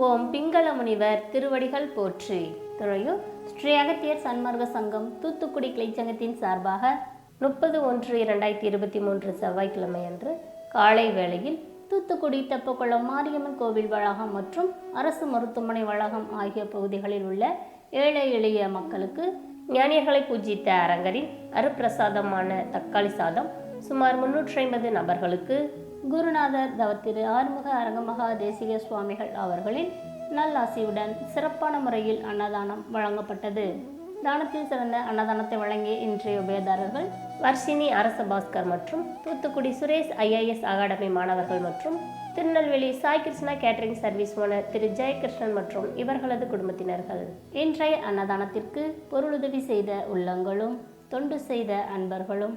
ஓம் பிங்கள முனிவர் திருவடிகள் போற்றி. துறையூர் ஸ்ரீ அகத்தியர் சன்மார்க்க சங்கம் தூத்துக்குடி கிளைச்சங்கத்தின் சார்பாக முப்பது ஒன்று இரண்டாயிரத்தி இருபத்தி மூன்று செவ்வாய்க்கிழமை அன்று காலை வேளையில் தூத்துக்குடி தெப்பக்குளம் மாரியம்மன் கோவில் வளாகம் மற்றும் அரசு மருத்துவமனை வளாகம் ஆகிய பகுதிகளில் உள்ள ஏழை எளிய மக்களுக்கு ஞானியர்களை பூஜித்த அரங்கரின் அருப்பிரசாதமான தக்காளி சாதம் சுமார் முன்னூற்றி ஐம்பது நபர்களுக்கு குருநாதர் தவத்திரு ஆறுமுக அரங்கமகா தேசிக சுவாமிகள் அவர்களின் நல்லாசியுடன் சிறப்பான முறையில் அன்னதானம் வழங்கப்பட்டது. தானத்தில் சிறந்த அன்னதானத்தை வழங்கிய இன்றைய உபயதாரர்கள் வர்ஷினி அரச பாஸ்கர் மற்றும் தூத்துக்குடி சுரேஷ் ஐஏஎஸ் அகாடமி மாணவர்கள் மற்றும் Tirunelveli Sai Krishna catering service owner Thiru Jayakrishnan மற்றும் இவர்களது குடும்பத்தினர்கள் இன்றைய அன்னதானத்திற்கு பொருளுதவி செய்த உள்ளங்களும் தொண்டு செய்த அன்பர்களும்